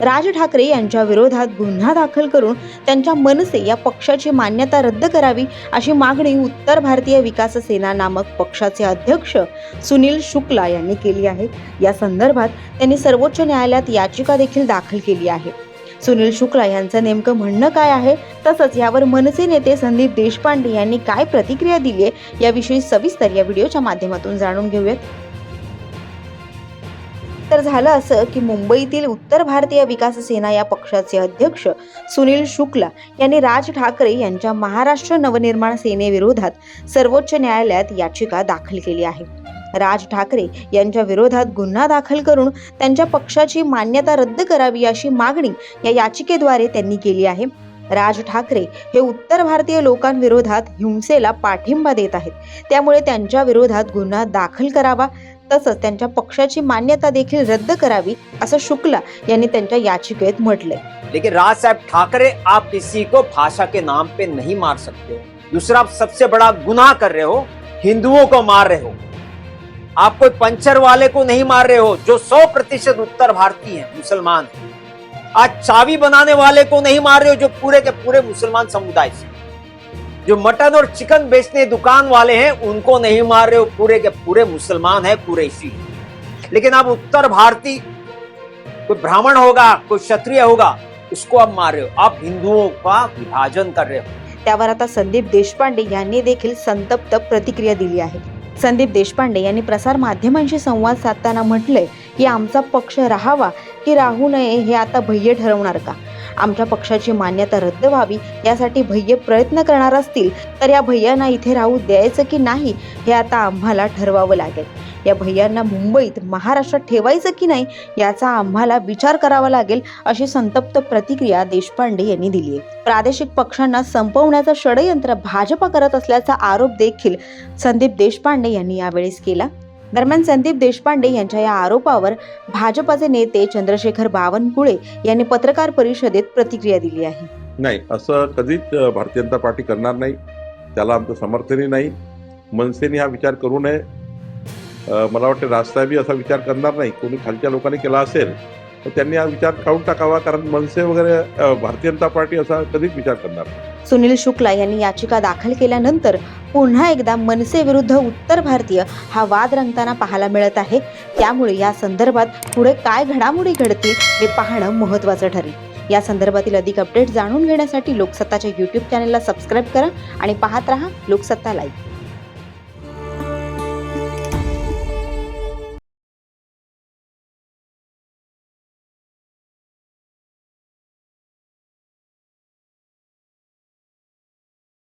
राज ठाकरे यांच्या विरोधात गुन्हा दाखल करून त्यांच्या मनसे या पक्षाची मान्यता रद्द करावी अशी मागणी उत्तर भारतीय विकास सेना नामक पक्षाचे अध्यक्ष सुनील शुक्ला यांनी केली आहे. या संदर्भात त्यांनी सर्वोच्च न्यायालयात याचिका देखील दाखल केली आहे. सुनील शुक्ला यांचं नेमकं म्हणणं काय आहे? तसंच यावर मनसे नेते संदीप देशपांडे यांनी काय प्रतिक्रिया दिली आहे? याविषयी सविस्तर या व्हिडिओच्या माध्यमातून जाणून घेऊयात. तर झालं असं की मुंबईतील उत्तर भारतीय विकास सेना या पक्षाचे अध्यक्ष सुनील शुक्ला यांनी राज ठाकरे यांच्या महाराष्ट्र नवनिर्माण सेनेविरोधात सर्वोच्च न्यायालयात याचिका दाखल केली आहे. राज ठाकरे यांच्या विरोधात गुन्हा दाखल करून त्यांच्या पक्षाची मान्यता रद्द करावी अशी मागणी या याचिकेद्वारे त्यांनी केली आहे. राज ठाकरे हे उत्तर भारतीय लोकांविरोधात हिंसेला पाठिंबा देत आहेत. त्यामुळे त्यांच्या विरोधात गुन्हा दाखल करावा तसंच त्यांच्या पक्षाची मान्यता देखील रद्द करावी असं शुक्ला यांनी त्यांच्या याचिकेत म्हटलंय. लेकिन राज साहब ठाकरे आप किसी को भाषा के नाम पे नहीं मार सकते हो। दूसरा आप सबसे बड़ा गुनाह कर रहे हो हिंदुओं को मार रहे हो। आप कोई पंचर वाले को नहीं मार रहे हो जो सौ प्रतिशत उत्तर भारतीय है मुसलमान आज चाबी बनाने वाले को नहीं मार रहे हो जो पूरे के पूरे मुसलमान समुदाय से। जो मटन और चिकन बेचने दुकान वाले हैं उनको नहीं मार रहे हो। पूरे के पूरे मुसलमान है कुरैशी लेकिन आप उत्तर भारतीय कोई ब्राह्मण होगा कोई क्षत्रिय होगा उसको आप मार रहे हो। आप हिंदुओं का विभाजन कर रहे हो। त्यावर आता संदीप देशपांडे यांनी देखील संतप्त प्रतिक्रिया दिली आहे. संदीप देशपांडे यांनी प्रसार माध्यमांशी संवाद साधताना म्हटलंय की आमचा पक्ष राहावा की राहू नये हे आता भय्य ठरवणार का? आमच्या पक्षाची मान्यता रद्द व्हावी यासाठी भय्य प्रयत्न करणार असतील तर या भैयांना इथे राहू द्यायचं की नाही हे आता आम्हाला ठरवावं लागेल. या भैयांना मुंबईत महाराष्ट्रात ठेवायचं की नाही याचा आम्हाला विचार करावा लागेल अशी संतप्त प्रतिक्रिया देशपांडे यांनी दिली आहे. प्रादेशिक पक्षांना संपवण्याचं षडयंत्र भाजपा करत असल्याचा आरोप देखील संदीप देशपांडे यांनी यावेळेस केला. दरम्यान संदीप देशपांडे यांच्या या आरोपावर भाजपाचे नेते चंद्रशेखर बावनकुळे यांनी पत्रकार परिषदेत प्रतिक्रिया दिली आहे. नाही असं कधीच भारतीय जनता पार्टी करणार नाही. त्याला आमचं समर्थनही नाही. मनसेने हा विचार करू नये. मला वाटतं राजसाहेबी असा विचार करणार नाही. कोणी खालच्या लोकांनी केला असेल त्यांनी हा विचार काढून टाकावा कारण मनसे वगैरे भारतीय जनता पार्टी असा कधीच विचार करणार सुनील शुक्ला यांनी याचिका दाखल केल्यानंतर पुन्हा एकदा मनसे विरुद्ध उत्तर भारतीय हा वाद रंगताना पाहायला मिळत आहे. त्यामुळे या संदर्भात पुढे काय घडामोडी घडतील हे पाहणं महत्त्वाचं ठरेल. या संदर्भातील अधिक अपडेट जाणून घेण्यासाठी लोकसत्ताच्या यूट्यूब चॅनलला सबस्क्राईब करा आणि पाहत रहा लोकसत्ता लाईव्ह